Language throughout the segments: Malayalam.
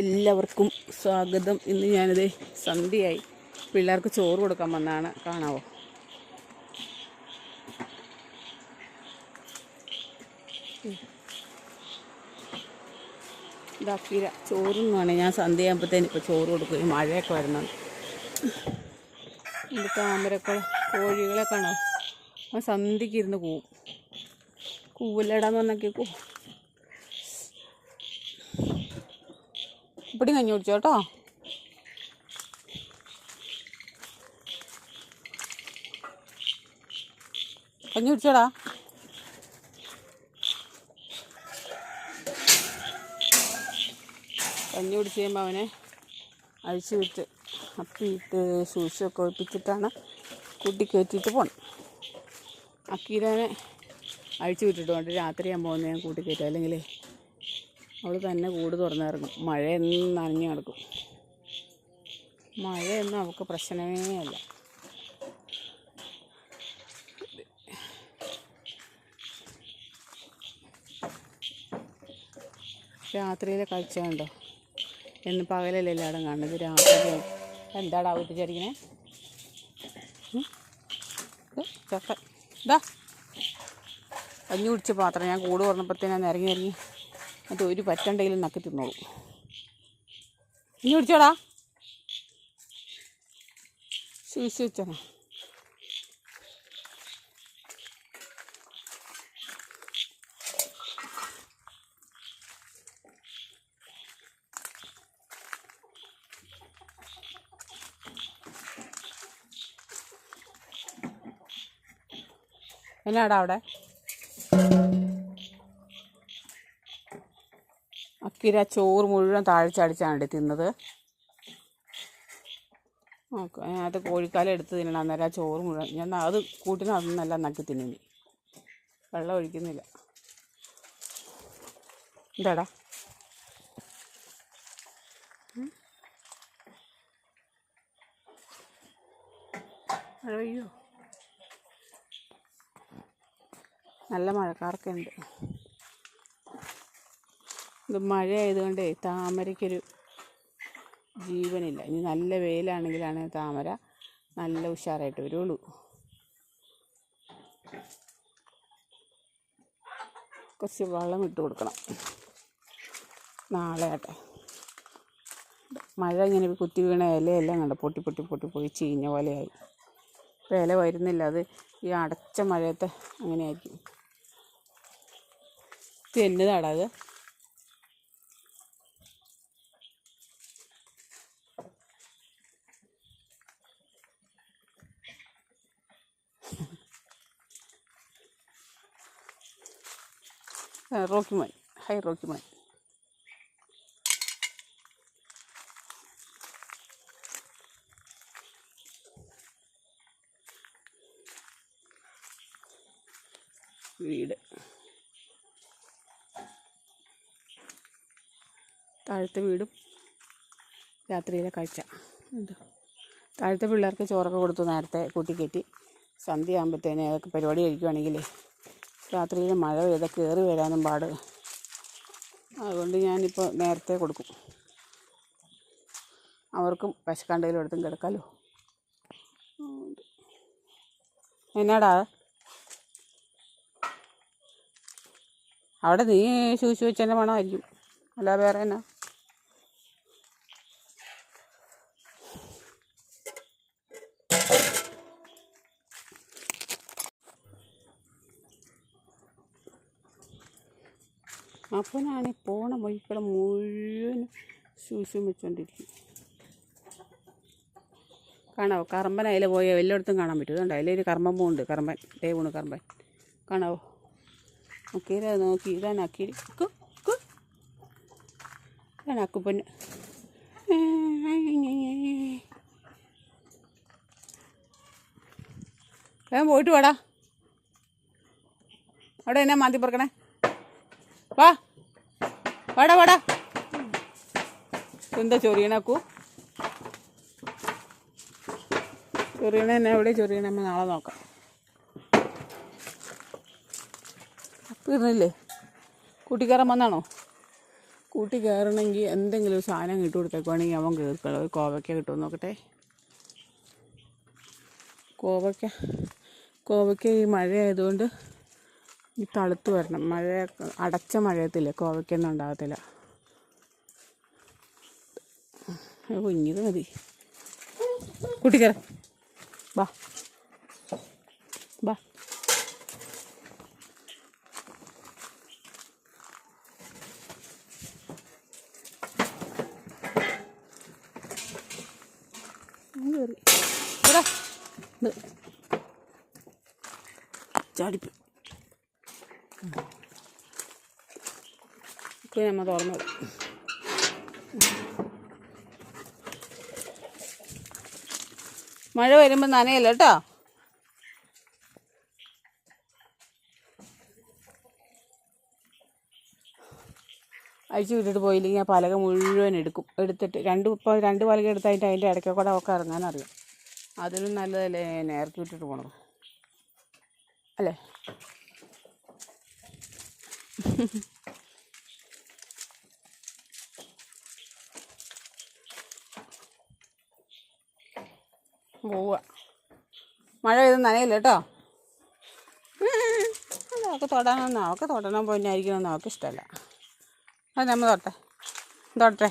എല്ലാവർക്കും സ്വാഗതം. ഇന്ന് ഞാനിത് സന്ധ്യയായി. പിള്ളേർക്ക് ചോറ് കൊടുക്കാൻ വന്നാണ്. കാണാവോ? ഇതാക്കിര ചോറുന്നാണ്. ഞാൻ സന്ധ്യയാകുമ്പോഴത്തേന് ഇപ്പോൾ ചോറ് കൊടുക്കും. ഈ മഴയൊക്കെ വരുന്നത്. ഇത് താമരക്കുളം കോഴികളെ കാണാം. ആ സന്ധ്യക്ക് ഇരുന്ന് പോവും. പറഞ്ഞാൽ പറഞ്ഞൊക്കെ ഇപ്പടി കഞ്ഞി കുടിച്ചു കേട്ടോ? കഞ്ഞി കുടിച്ചോടാ. കഞ്ഞി കുടിച്ച് കഴിയുമ്പോൾ അവനെ അഴിച്ചു വിട്ട് അപ്പിയിട്ട് ശൂശൊക്കെ ഒഴിപ്പിച്ചിട്ടാണ് കൂട്ടിക്കയറ്റിയിട്ട് പോകണം അക്കീരനെ അഴിച്ചു വിട്ടിട്ടുണ്ട്. രാത്രി രാത്രിയാകുമ്പോൾ ഞാൻ കൂട്ടി കയറ്റും. അല്ലെങ്കിൽ അവൾ തന്നെ കൂട് തുറന്നിറങ്ങും. മഴയൊന്നും നനഞ്ഞു കിടക്കും മഴയൊന്നും അവൾക്ക് പ്രശ്നമേ അല്ല. രാത്രിയിലെ കാഴ്ച എന്ന് പകലല്ലേ എല്ലായിടും കാണുന്നത്? രാത്രി. എന്താടാ കുത്തിച്ചടിക്കണേ ചക്ക ഇതാ കഞ്ഞി കുടിച്ച പാത്രം. ഞാൻ കൂട് തുറന്നപ്പോഴത്തേനും ഇറങ്ങി ഇറങ്ങി അത് ഒരു പറ്റണ്ടെങ്കിലും നക്കി തിന്നോളൂ. ഇനി കുടിച്ചോടാ. ശൂശി വെച്ചാ എന്നാടാ അവിടെ? അക്കിര ചോറ് മുഴുവൻ താഴ്ചടിച്ചാണ് തിന്നത്. ഓക്കെ അത് കോഴിക്കാലം എടുത്ത് തിന്നണം അന്നേരം ആ ചോറ് മുഴുവൻ. ഞാൻ അത് കൂട്ടിന് അതൊന്നല്ല നക്കി തിന്നി വെള്ളം ഒഴിക്കുന്നില്ല. എന്താടാ? അയ്യോ നല്ല മഴക്കാറൊക്കെ ഉണ്ട്. ഇത് മഴ ആയതുകൊണ്ടേ താമരയ്ക്കൊരു ജീവനില്ല. ഇനി നല്ല വെയിലാണെങ്കിലാണ് താമര നല്ല ഉഷാറായിട്ട് വരുള്ളൂ. കുറച്ച് വെള്ളം ഇട്ട് കൊടുക്കണം. നാളെ ആട്ടെ. മഴ ഇങ്ങനെ കുത്തി വീണ ഇലയെല്ലാം കണ്ട? പൊട്ടി പൊട്ടി പൊട്ടി പോയി ചീഞ്ഞ പോലെയായി. ഇപ്പം ഇല വരുന്നില്ല. അത് ഈ അടച്ച മഴയത്തെ അങ്ങനെയായിരിക്കും. ഇത് എന്നതാടാ അത്? റോക്കിമാൻ ഹൈ റോക്കിമാൻ വീട്. താഴത്തെ വീടും രാത്രിയിലെ കാഴ്ച. താഴത്തെ പിള്ളേർക്ക് ചോറൊക്കെ കൊടുത്തു നേരത്തെ കൂട്ടിക്കെട്ടി സന്ധ്യ ആകുമ്പോഴത്തേന് അതൊക്കെ പരിപാടി കഴിക്കുവാണെങ്കിൽ രാത്രിയിൽ മഴ പെയ്ത കയറി വരാനും പാട്. അതുകൊണ്ട് ഞാനിപ്പോൾ നേരത്തെ കൊടുക്കും. അവർക്കും പശുക്കണ്ടയിലും എടുത്തും കിടക്കാമല്ലോ എന്നാടാ? അവിടെ നീ ശൂശി വെച്ചതിന്റെ മണമായിരിക്കും. അല്ല വേറെ എന്നാ? അപ്പനാണ് പോണ വഴിക്കളെ മുഴുവൻ ശൂശും വെച്ചുകൊണ്ടിരിക്കും കാണാവോ? കറമ്പൻ അതിൽ പോയ എല്ലായിടത്തും കാണാൻ പറ്റും. അതുകൊണ്ട് അതിലൊരു കർമ്മം പോകുന്നുണ്ട് കറമ്പൻ ദേ പോണ് കറമ്പൻ കാണാവോ? നോക്കിയില്ല നോക്കി. ഇതാണ് അക്കിരി കു കു. ഇതാണ് അക്കുപ്പന് വേഗം പോയിട്ട് വാടാ. അവിടെ എന്നാ മാന്തി പറക്കണേ? വാ. വാടാ വാടാ. എന്താ ചൊറിയണക്കൂ ചൊറിയണ എന്നെ എവിടെ ചൊറിയണ? നാളെ നോക്കാം. അപ്പം ഇരുന്നില്ലേ കൂട്ടിക്കയറാൻ വന്നാണോ? കൂട്ടി കയറണമെങ്കിൽ എന്തെങ്കിലും സാധനം കിട്ടു കൊടുത്തേക്കുവാണെങ്കിൽ അവൻ കയറിക്കളോ. ഒരു കോവയ്ക്ക കിട്ടുമോ നോക്കട്ടെ? കോവയ്ക്ക. കോവയ്ക്ക ഈ മഴയായതുകൊണ്ട് ഈ തളുത്ത് വരണം. മഴ അടച്ച മഴയത്തില്ലേ? കോവയ്ക്കൊന്നും ഉണ്ടാകത്തില്ല. കുഞ്ഞിത് മതി. കൂട്ടിക്കറ ബാ ബാ. ചാടിപ്പോ ഒക്കെ നമ്മൾ തുറന്നു. മഴ വരുമ്പോൾ നനയല്ല കേട്ടോ? അഴിച്ചു വിട്ടിട്ട് പോയില്ലെങ്കിൽ ആ പലക മുഴുവൻ എടുക്കും. എടുത്തിട്ട് രണ്ട് ഇപ്പോൾ രണ്ട് പലക എടുത്തായിട്ട് അതിന്റെ ഇടയ്ക്ക് കൂടെ ഒക്കെ ഇറങ്ങാനറിയാം. അതിലും നല്ലതല്ലേ നേർക്ക് വിട്ടിട്ട് പോകണം അല്ലേ? പോവുക. മഴ പെയ്ത് നനയില്ല കേട്ടോ. അതൊക്കെ തൊടാനൊന്നും അവൾക്ക് തൊടണം പൊന്നായിരിക്കണമെന്ന് അവൾക്ക് ഇഷ്ടമല്ല. അത് നമ്മൾ തൊട്ടെ തൊട്ടെ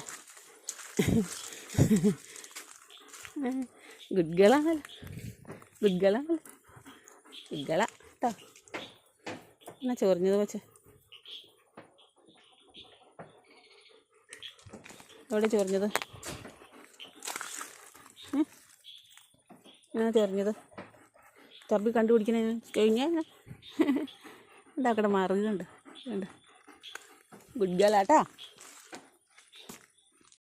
ഗുഡ് ഗേളാണല്ലോ ഗുഡ് ഗേളാണല്ലോ ഗുഡ് ഗേളാ കേട്ടോ എന്നാ ചൊറിഞ്ഞത് വെച്ച്. എവിടെ ചൊറിഞ്ഞത്? എന്നാ തെറിഞ്ഞത് തപ്പി കണ്ടുപിടിക്കണ കഴിഞ്ഞാൽ ഉണ്ടാക്കട മാറുന്നുണ്ട്. ഉണ്ട്. ഗുഡ് ഗേളാട്ടാ